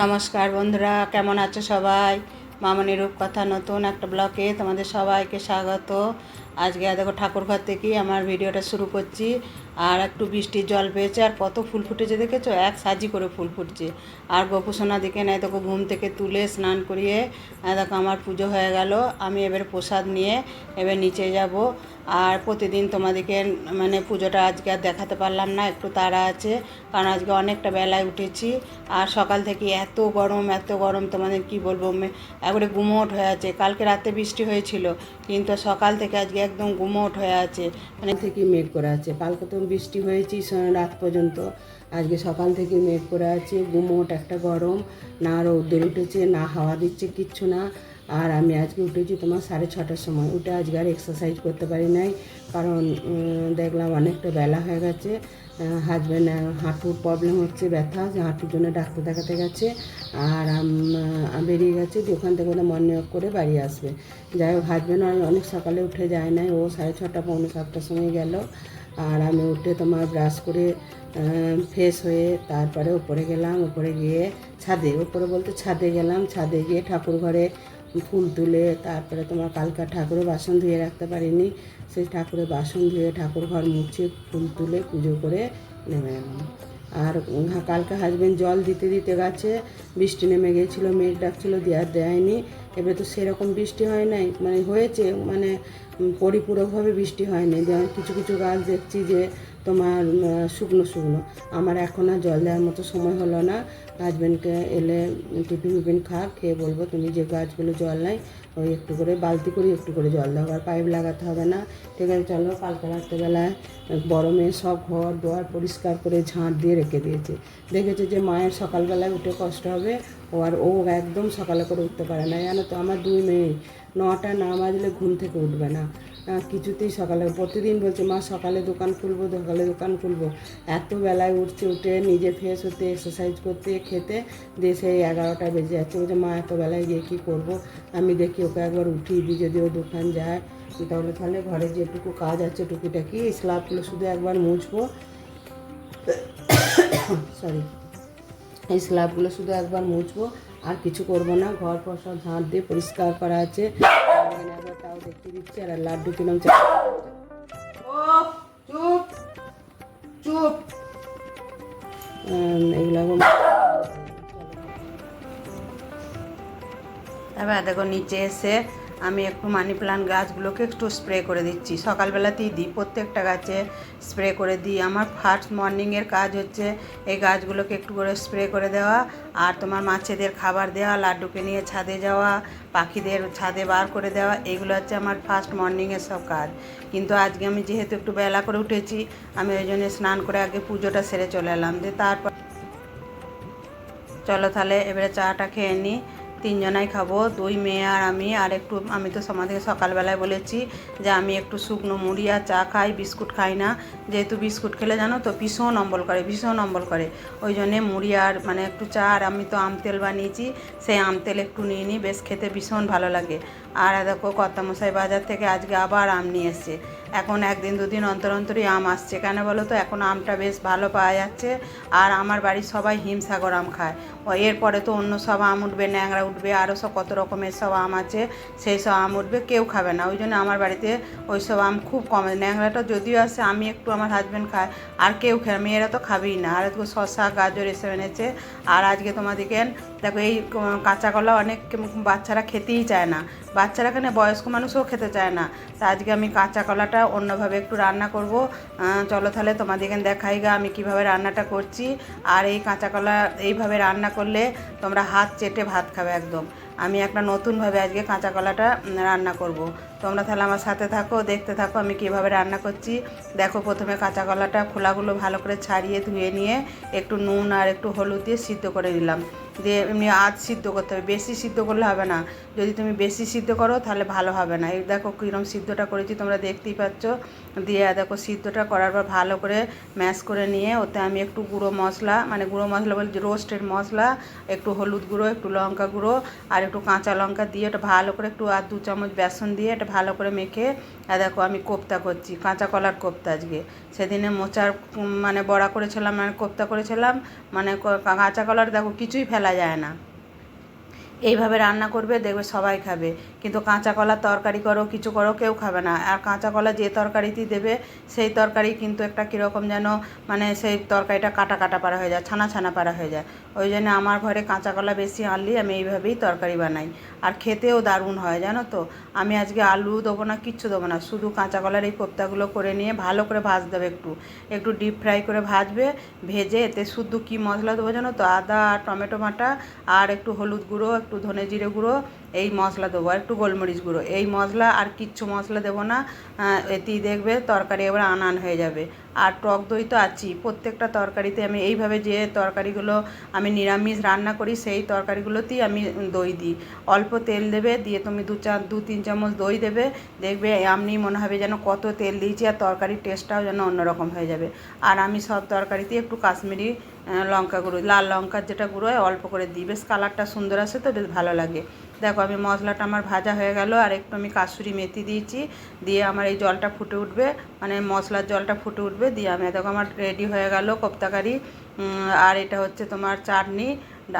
নমস্কার বন্ধুরা, কেমন আছো সবাই? মামনি রূপকথা নতুন একটা ব্লকে তোমাদের সবাইকে স্বাগত। আজকে দেখো ঠাকুর ঘর থেকেই আমার ভিডিওটা শুরু করছি। আর একটু বৃষ্টির জল পেয়েছে, আর কত ফুল ফুটেছে দেখেছ? এক সাজি করে ফুল ফুটছে। আর গোপুসোনা দিকে নেয় দেখো ঘুম থেকে তুলে স্নান করিয়ে দেখো আমার পুজো হয়ে গেল, আমি এবার প্রসাদ নিয়ে এবার নিচে যাব। আর প্রতিদিন তোমাদেরকে মানে পুজোটা আজকে আর দেখাতে পারলাম না, একটু তাড়া আছে, কারণ আজকে অনেকটা বেলায় উঠেছি। আর সকাল থেকে এত গরম এত গরম, তোমাদের কি বলব একবারে গুমোট হয়ে আছে। কালকে রাতে বৃষ্টি হয়েছিল, কিন্তু সকাল থেকে আজকে একদম গুমোট হয়ে আছে। মানে থেকে মেঘ করে আছে, কালকে তো বৃষ্টি হয়েছি রাত পর্যন্ত। আজকে সকাল থেকে মেঘ করে আছে, গুমোট একটা গরম। না রৌদ্র উঠেছে, না হাওয়া দিচ্ছে, কিচ্ছু না। আর আমি আজকে উঠেছি তোমার সাড়ে ছটার সময়। উঠে আজকে আর এক্সারসাইজ করতে পারি নাই, কারণ দেখলাম অনেকটা বেলা হয়ে গেছে। হাজব্যান্ড হাঁটুর প্রবলেম হচ্ছে, ব্যথা হাঁটুর জন্য ডাক্তার দেখাতে গেছে। আর বেরিয়ে গেছে, যে ওখান থেকে ওদের মর্নিং ওয়াক করে বাড়ি আসবে। যাই হোক হাজব্যান্ড অনেক সকালে উঠে যায় নাই, ও সাড়ে ছটা, পৌনে সাতটার সময় গেল। আর আমি উঠে তোমার ব্রাশ করে ফ্রেশ হয়ে তারপরে উপরে গেলাম, উপরে গিয়ে ছাদে, উপরে বলতে ছাদে গেলাম, ছাদে গিয়ে ঠাকুর ঘরে ফুল তুলে তারপরে তোমার কালকা ঠাকুরের বাসন ধুয়ে রাখতে পারিনি, সেই ঠাকুরের বাসন ধুয়ে ঠাকুর ঘর মুছে ফুল তুলে পুজো করে নেমে এলাম। আর কালকে হাজবেন্ড জল দিতে দিতে গাছে, বৃষ্টি নেমে গিয়েছিল মেঘ ডাকছিলো দেওয়ার দেয়নি। এবারে তো সেরকম বৃষ্টি হয় নাই মানে হয়েছে মানে পরিপূরকভাবে বৃষ্টি হয়নি। যেমন কিছু কিছু গাছ দেখছি যে তোমার শুকনো শুকনো। আমার এখন আর জল দেওয়ার মতো সময় হলো না। হাজব্যান্ডকে এলে টিফিন টিফিন খা খেয়ে বলব, তুমি যে গাছগুলো জল নাই, ওই একটু করে বালতি করে, একটু করে জল দাও, আর পাইপ লাগাতে হবে না। ঠিক আছে, চলো, কালকে রাত্রেবেলায় বড় মেয়ে সব ঘর দোয়ার পরিষ্কার করে ঝাঁট দিয়ে রেখে দিয়েছে। দেখেছে যে মায়ের সকালবেলায় উঠে কষ্ট হবে, ও আর ও একদম সকালে করে উঠতে পারে না। জানো তো, আমার দুই মেয়ে, নটা না বাজলে ঘুম থেকে উঠবে না। কিছুতেই সকালে, প্রতিদিন বলছে, মা, সকালে দোকান খুলবো, সকালে দোকান খুলবো। এত বেলায় উঠছে, উঠে নিজে ফ্রেশ হতে এক্সারসাইজ করতে, খেতে, দিয়ে সেই এগারোটা বেজে যাচ্ছে। বলছে, মা, এত বেলায় গিয়ে কী করব? আমি দেখি ওকে একবার উঠিয়ে দিই, যদি ও দোকান যায়, তাহলে তাহলে ঘরে যেটুকু কাজ আছে টুকিটাকি স্ল্যাবগুলো শুধু একবার মুছবো? সরি এই স্ল্যাবগুলো শুধু একবার মুছবো, আর কিছু করব না। ঘর ফর সব ঝাঁট দিয়ে পরিষ্কার করা আছে। আর না এবার তাও দেখতে দিচ্ছি আর লাড্ডু কিরম চা- ও চুপ চুপ। উম, এগুলো এবার দেখো নিচে এসে আমি একটু মানি প্লান্ট গাছগুলোকে একটু স্প্রে করে দিচ্ছি। সকালবেলাতেই দিই, প্রত্যেকটা গাছে স্প্রে করে দিই। আমার ফার্স্ট মর্নিংয়ের কাজ হচ্ছে এই গাছগুলোকে একটু করে স্প্রে করে দেওয়া আর তোমার মাছেদের খাবার দেওয়া, লাড্ডুকে নিয়ে ছাদে যাওয়া, পাখিদের ছাদে বার করে দেওয়া, এগুলো হচ্ছে আমার ফার্স্ট মর্নিংয়ের সব কাজ। কিন্তু আজকে আমি যেহেতু একটু বেলা করে উঠেছি, আমি ওই জন্য স্নান করে আগে পুজোটা সেরে চলে এলাম। দিয়ে তারপর চলো তাহলে এবারে চাটা খেয়ে নিই তিনজনাই খাব, দুই মেয়ে আর আমি, আর একটু আমি তো সমাধিকে সকালবেলায় বলেছি যে আমি একটু শুকনো মুড়ি আর চা খাই, বিস্কুট খাই না। যেহেতু বিস্কুট খেলে জানো তো ভীষণ অম্বল করে, ভীষণ অম্বল করে। ওই জন্যে মুড়ি আর মানে একটু চা আর আমি তো আম তেল বানিয়েছি, সেই আম তেল একটু নিয়ে নিই বেশ খেতে ভীষণ ভালো লাগে। আর দেখো কর্তামশাই বাজার থেকে আজকে আবার আম নিয়ে এসছে। এখন একদিন দুদিন অন্তর অন্তরই আম আসছে। কেন বলো তো? এখন আমটা বেশ ভালো পাওয়া যাচ্ছে। আর আমার বাড়ির সবাই হিমসাগর আম খায়। এরপরে তো অন্য সব আম উঠবে, ন্যাংরা উঠবে আরও সব কত রকমের সব আম আছে, সেই সব আম উঠবে, কেউ খাবে না। ওই জন্য আমার বাড়িতে ওই সব আম খুব কম। ন্যাংরাটা যদিও আসে আমি একটু আমার হাজব্যান্ড খায়, আর কেউ খায় মেয়েরা তো খাবেই না। আর আজকে শশা গাজর এসে এনেছে। আর আজকে তোমাদেরকে দেখো, এই কাঁচা কলা অনেক বাচ্চারা খেতেই চায় না। বাচ্চারা কেন? বয়স্ক মানুষও খেতে চায় না। তা আজকে আমি কাঁচা কলাটা অন্যভাবে একটু রান্না করব। চলো তাহলে তোমাদেরকে দেখাই গা, আমি কীভাবে রান্নাটা করছি। আর এই কাঁচা কলা এইভাবে রান্না করলে তোমরা হাত চেটে ভাত খাবে একদম। আমি একটা নতুনভাবে আজকে কাঁচা কলাটা রান্না করব। তোমরা তাহলে আমার সাথে থাকো, দেখতে থাকো আমি কীভাবে রান্না করছি। দেখো প্রথমে কাঁচা কলাটা খোলাগুলো ভালো করে ছাড়িয়ে ধুয়ে নিয়ে একটু নুন আর একটু হলুদ দিয়ে সিদ্ধ করে নিলাম। দিয়ে এমনি আধ সিদ্ধ করতে হবে। বেশি সিদ্ধ করলে হবে না। যদি তুমি বেশি সিদ্ধ করো তাহলে ভালো হবে না। এই দেখো কীরকম সিদ্ধটা করেছি, তোমরা দেখতেই পাচ্ছ। দিয়ে দেখো সিদ্ধটা করার পর ভালো করে ম্যাশ করে নিয়ে ওতে আমি একটু গুঁড়ো মশলা মানে গুঁড়ো মশলা বলছি, রোস্টেড মশলা, একটু হলুদ গুঁড়ো, একটু লঙ্কা গুঁড়ো আর একটু কাঁচা লঙ্কা দিয়ে ওটা ভালো করে একটু আর দু চামচ বেসন দিয়ে এটা ভালো করে মেখে, আর দেখো আমি কোপ্তা করছি, কাঁচা কলার কোপ্তা আজকে। সেদিনে মোচার মানে বড়া করেছিলাম মানে কোপ্তা করেছিলাম মানে কাঁচা কলার দেখো কিছুই ফেলা যায় না। এইভাবে রান্না করবে, দেখবে সবাই খাবে। কিন্তু কাঁচা কলার তরকারি করো, কিছু করো, কেউ খাবে না। আর কাঁচা কলা যে তরকারিতেই দেবে, সেই তরকারি কিন্তু একটা কীরকম যেন মানে সেই তরকারিটা কাটা কাটা পারা হয়ে যায়, ছানা ছানা পারা হয়ে যায়। ওই জন্য আমার ঘরে কাঁচা কলা বেশি আনলি আমি এইভাবেই তরকারি বানাই। আর খেতেও দারুণ হয়, জানো তো? আমি আজকে আলু দেবো না, কিচ্ছু দেবো না, শুধু কাঁচা কলার এই কোপ্তাগুলো করে নিয়ে ভালো করে ভাজ দেবে একটু। একটু ডিপ ফ্রাই করে ভাজবে, ভেজে এতে শুধু কী মশলা দেবো জানো তো? আদা, টমেটো বাটা আর একটু হলুদ গুঁড়ো, একটু ধনে জিরে গুঁড়ো এই মশলা দেবো। একটু গোলমরিচ গুঁড়ো। এই মশলা আর কিচ্ছু মশলা দেবো না। এতেই দেখবে তরকারি এবার আনান হয়ে যাবে। আর টক দই তো আছেই। প্রত্যেকটা তরকারিতে আমি এইভাবে যে তরকারিগুলো আমি নিরামিষ রান্না করি, সেই তরকারিগুলোতেই আমি দই দিই। অল্প তেল দেবে, দিয়ে তুমি দু চা, দু, তিন চামচ দই দেবে। দেখবে এমনি মনে হবে যেন কত তেল দিয়েছি আর তরকারির টেস্টটাও যেন অন্যরকম হয়ে যাবে। আর আমি সব তরকারিতে একটু কাশ্মীরি লঙ্কা গুঁড়ো, লাল লঙ্কার যেটা গুঁড়ো হয়, অল্প করে দিই। বেশ কালারটা সুন্দর আসে তো, বেশ ভালো লাগে। দেখো আমি মশলাটা আমার ভাজা হয়ে গেল আর একটু আমি কাসুরি মেথি দিয়েছি। দিয়ে আমার এই জলটা ফুটে উঠবে মানে মশলার জলটা ফুটে উঠবে। দিয়ে আমি দেখো আমার রেডি হয়ে গেল কোপ্তাকারি। আর এটা হচ্ছে তোমার চাটনি,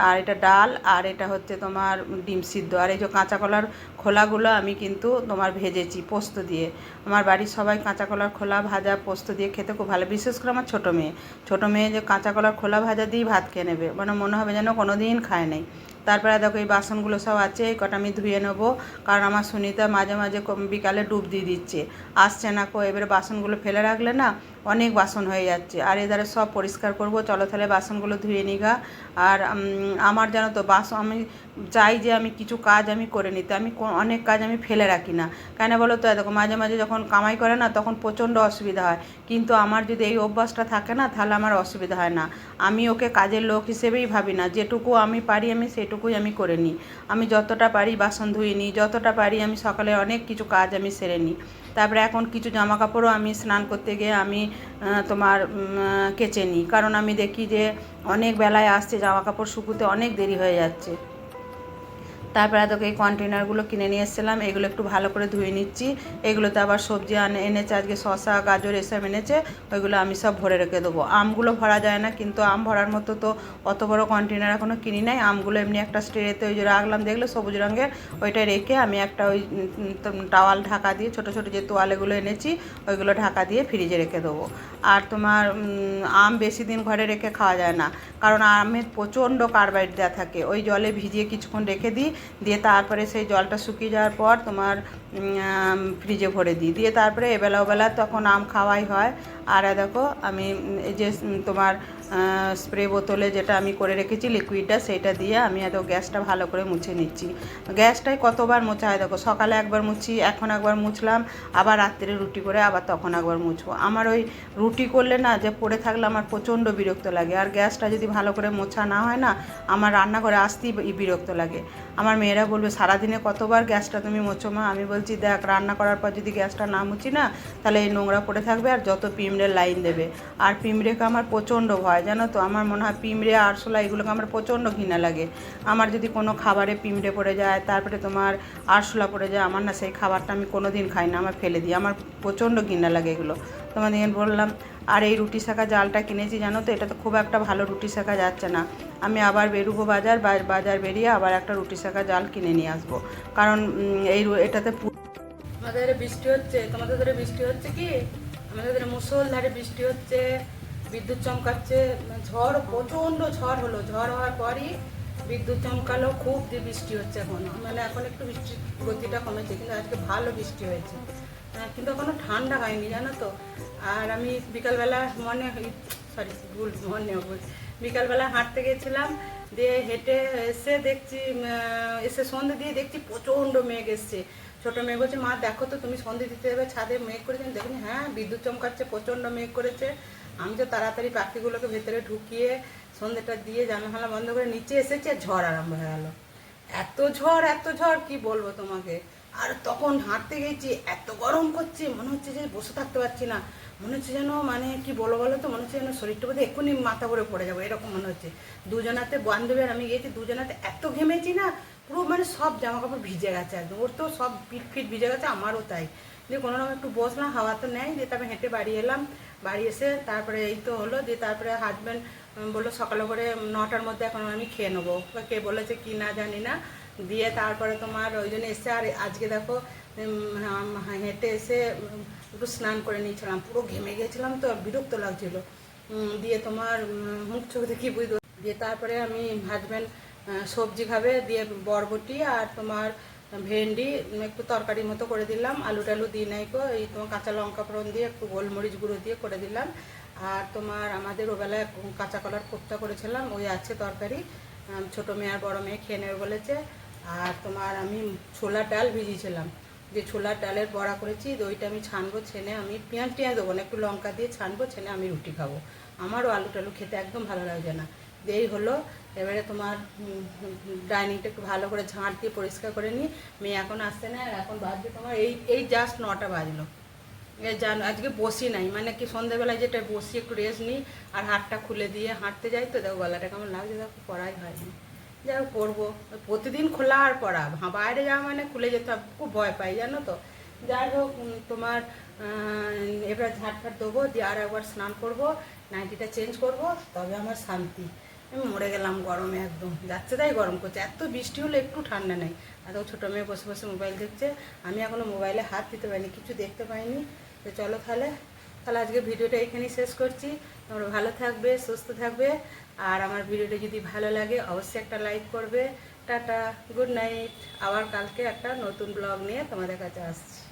আর এটা ডাল, আর এটা হচ্ছে তোমার ডিম সিদ্ধ। আর এই যে কাঁচা কলার খোলাগুলো আমি কিন্তু তোমার ভেজেছি, পোস্ত দিয়ে। আমার বাড়ির সবাই কাঁচা কলার খোলা ভাজা পোস্ত দিয়ে খেতে খুব ভালো, বিশেষ করে আমার ছোটো মেয়ে। ছোটো মেয়ে যে কাঁচা কলার খোলা ভাজা দিয়েই ভাত খেয়ে নেবে মানে মনে হবে যেন কোনো দিন খায় নাই। তারপরে দেখো এই বাসনগুলো সব আছে, এই কটা আমি ধুয়ে নেব, কারণ আমার সুনিতা মাঝে মাঝে বিকালে ডুব দিয়ে দিচ্ছে। আসছে না কো, এবারে বাসনগুলো ফেলে রাখলে না অনেক বাসন হয়ে যাচ্ছে। আর এধারে সব পরিষ্কার করব, চলো তাহলে বাসনগুলো ধুয়ে নিগা আর আমার জানো তো বাসন আমি চাই যে আমি কিছু কাজ আমি করে নিতে। আমি অনেক কাজ আমি ফেলে রাখি না। কেন বলো তো? দেখো, মাঝে মাঝে যখন কামাই করে না, তখন প্রচণ্ড অসুবিধা হয়। কিন্তু আমার যদি এই অভ্যাসটা থাকে না, তাহলে আমার অসুবিধা হয় না। আমি ওকে কাজের লোক হিসেবেই ভাবি না। যেটুকু আমি পারি, আমি সেটুকুই আমি করে নিই। আমি যতটা পারি বাসন ধুয়ে নিই, যতটা পারি আমি সকালে অনেক কিছু কাজ আমি সেরে নিই। তারপরে এখন কিছু জামা কাপড়ও আমি স্নান করতে গিয়ে আমি তোমার কেচে নিই। কারণ আমি দেখি যে অনেক বেলায় আসছে জামা কাপড় শুকুতে অনেক দেরি হয়ে যাচ্ছে। তারপরে তোকে এই কন্টেনারগুলো কিনে নিয়ে এসেছিলাম। এগুলো একটু ভালো করে ধুয়ে নিচ্ছি। এগুলোতে আবার সবজি আনে, এনেছে, আজকে শশা গাজর এসব এনেছে। ওইগুলো আমি সব ভরে রেখে দেবো। আমগুলো ভরা যায় না, কিন্তু আম ভরার মতো তো অত বড় কন্টেনার এখনও কিনি নাই। আমগুলো এমনি একটা স্ট্রেতে ওই যে রাখলাম, দেখলে সবুজ রঙের? ওইটা রেখে আমি একটা ওই টাওয়াল ঢাকা দিয়ে, ছোটো ছোটো যে তোয়ালেগুলো এনেছি, ওইগুলো ঢাকা দিয়ে ফ্রিজে রেখে দেবো। আর তোমার আম বেশি দিন ঘরে রেখে খাওয়া যায় না। কারণ আমের প্রচণ্ড কার্বাইড দেওয়া থাকে। ওই জলে ভিজিয়ে কিছুক্ষণ রেখে দিই দিয়ে তারপরে সেই জলটা শুকিয়ে যাওয়ার পর তোমার ফ্রিজে ভরে দিই। দিয়ে তারপরে এবেলা ওবেলা তখন আম খাওয়াই হয়। আর দেখো আমি, এই যে তোমার স্প্রে বোতলে যেটা আমি করে রেখেছি লিকুইডটা সেইটা দিয়ে আমি এত গ্যাসটা ভালো করে মুছে নিচ্ছি। গ্যাসটাই কতবার মোছা হয় দেখো, সকালে একবার মুছি, এখন একবার মুছলাম, আবার রাত্রে রুটি করে আবার তখন একবার মুছবো। আমার ওই রুটি করলে না যে পড়ে থাকলে আমার প্রচণ্ড বিরক্ত লাগে। আর গ্যাসটা যদি ভালো করে মোছা না হয় না, আমার রান্নাঘরে আসতেই বিরক্ত লাগে। আমার মেয়েরা বলবে, সারাদিনে কতবার গ্যাসটা তুমি মোছো মা? আমি বলছি, দেখ, রান্না করার পর যদি গ্যাসটা না মুছি না, তাহলে এই নোংরা পড়ে থাকবে আর যত পিমড়ের লাইন দেবে। আর পিমড়েকে আমার প্রচণ্ড ভয় জানো তো, আমার মনে হয় পিমড়ে আরশোলা এগুলোকে আমার প্রচণ্ড ঘৃণা লাগে। আমার যদি কোনো খাবারে পিমড়ে পড়ে যায়, তারপরে তোমার আরশোলা পড়ে যায়, আমার না সেই খাবারটা আমি কোনো দিন খাই না, আমার ফেলে দিই। আমার প্রচণ্ড ঘৃণা লাগে এগুলো। তোমাদের বললাম, আর এই রুটি শাঁকা জালটা কিনেছি জানো তো, এটা তো খুব একটা ভালো রুটি শাঁকা যাচ্ছে না। আমি আবার বেরোবো বাজার বাজার বেরিয়ে আবার একটা রুটি শাঁকা জাল কিনে নিয়ে আসব। কারণ এই এটাতে আমাদের বৃষ্টি হচ্ছে, তোমাদের ধরে বৃষ্টি হচ্ছে কি? আমাদের ধরে মুসলধারে বৃষ্টি হচ্ছে। বিদ্যুৎ চমকাচ্ছে ঝড় প্রচণ্ড ঝড় হলো। ঝড় হওয়ার পরই বিদ্যুৎ চমকালো খুব বৃষ্টি হচ্ছে এখন। মানে এখন একটু বৃষ্টির গতিটা কমেছে কিন্তু আজকে ভালো বৃষ্টি হয়েছে। হ্যাঁ, কিন্তু এখনও ঠান্ডা হয়নি জানো তো। আর আমি বিকালবেলা মনে সরি ভুল মনে হবে বিকালবেলা হাঁটতে গেছিলাম দিয়ে হেঁটে এসে দেখছি এসে সন্ধে দিয়ে দেখছি প্রচণ্ড মেঘ এসছে। ছোট মেয়ে বলছে, মা, দেখো তো, তুমি সন্ধে দিতে যাবে, ছাদে মেঘ করেছেন দেখুন হ্যাঁ বিদ্যুৎ চমকাচ্ছে, প্রচণ্ড মেঘ করেছে। আমি তো তাড়াতাড়ি পাখিগুলোকে ভেতরে ঢুকিয়ে সন্ধেটা দিয়ে জানালা বন্ধ করে নিচে এসেছে ঝড় আরম্ভ হয়ে গেলো। এত ঝড় এত ঝড়, কি বলব তোমাকে? আর তখন হাঁটতে গেছি, এত গরম করছে, মনে হচ্ছে যে বসে থাকতে পারছি না। মনে হচ্ছে যেন মানে কি বলো বলো তো, মনে হচ্ছে যেন শরীরটা বোধহয় এক্ষুনি মাথা করে পড়ে যাব, এরকম মনে হচ্ছে। দুজনাতে বান্ধবী আর আমি গিয়েছি, দুজনাতে এত ঘেমেছি না পুরো মানে সব জামা কাপড় ভিজে গেছে একদম। ওর তো সব পিট ফিট ভিজে গেছে, আমারও তাই। দিয়ে কোনো রকম একটু বসলাম হাওয়া তো নেয় দিয়ে তারপরে হেঁটে বাড়ি এলাম। বাড়ি এসে তারপরে এই তো হলো, দিয়ে তারপরে হাজব্যান্ড বলল সকালে করে নটার মধ্যে এখন আমি খেয়ে নেব। কে বলেছে কি না জানি না। দিয়ে তারপরে তোমার ওই জন্য এসে আর আজকে দেখো হেঁটে এসে একটু স্নান করে নিয়েছিলাম। পুরো ঘেমে গেছিলাম তো, বিরক্ত লাগছিল। দিয়ে তোমার মুখ চোখ দেখি বুঝতে দিয়ে তারপরে আমি হাজব্যান্ড সবজি খাবে দিয়ে বরবটি আর তোমার ভেন্ডি একটু তরকারি মতো করে দিলাম। আলু টালু দিই নাই গো, এই তোমার কাঁচা লঙ্কা ফোড়ন দিয়ে, একটু গোলমরিচ গুঁড়ো দিয়ে করে দিলাম। আর তোমার আমাদের ওবেলায় কাঁচা কলার কোপ্তা করেছিলাম, ওই আছে তরকারি। ছোট মেয়ে আর বড় মেয়ে খেয়ে নেবে বলেছে। আর তোমার আমি ছোলার ডাল ভিজিয়েছিলাম। যে ছোলার ডালের বড়া করেছি দইটা আমি ছানবো, ছেনে আমি পেঁয়াজ টিয়াজ দেবো না, একটু লঙ্কা দিয়ে ছানবো, ছেনে আমি রুটি খাব। আমারও আলু টালু খেতে একদম ভালো লাগছে না। এই হলো। এবারে তোমার ডাইনিংটা একটু ভালো করে ঝাঁট দিয়ে পরিষ্কার করে নিই মেয়ে এখন আসছে না আর এখন বাজবে তোমার এই এই জাস্ট নটা বাজলো। জান আজকে বসি নাই মানে কি সন্ধ্যাবেলায় যেটা বসি একটু রেস্ট নিই আর হাতটা খুলে দিয়ে হাঁটতে যাই তো দেখো গলাটা কেমন লাগছে দেখো পড়াই হয়নি। যাই হোক করব প্রতিদিন খোলা আর পড়া হ্যাঁ, বাইরে যাওয়া মানে খুলে যেতে হবে খুব ভয় পাই জানো তো। যাই হোক তোমার এবার ঝাঁট ফাট দেবো দিয়ে আর একবার স্নান করব নাইটিটা চেঞ্জ করব তবে আমার শান্তি। আমি মরে গেলাম গরমে একদম। যাচ্ছে তাই গরম করছে। এত বৃষ্টি হলে, একটু ঠান্ডা নেই। এত ছোটো মেয়ে বসে বসে মোবাইল দেখছে। আমি এখনও মোবাইলে হাত দিতে পারিনি, কিছু দেখতে পাইনি। তো চলো তাহলে তাহলে আজকে ভিডিওটা এখানেই শেষ করছি। তোমরা ভালো থাকবে, সুস্থ থাকবে। আর আমার ভিডিওটা যদি ভালো লাগে, অবশ্যই একটা লাইক করবে। Tata, good night. আবার কালকে একটা নতুন ব্লগ নিয়ে তোমাদের কাছে আসছি।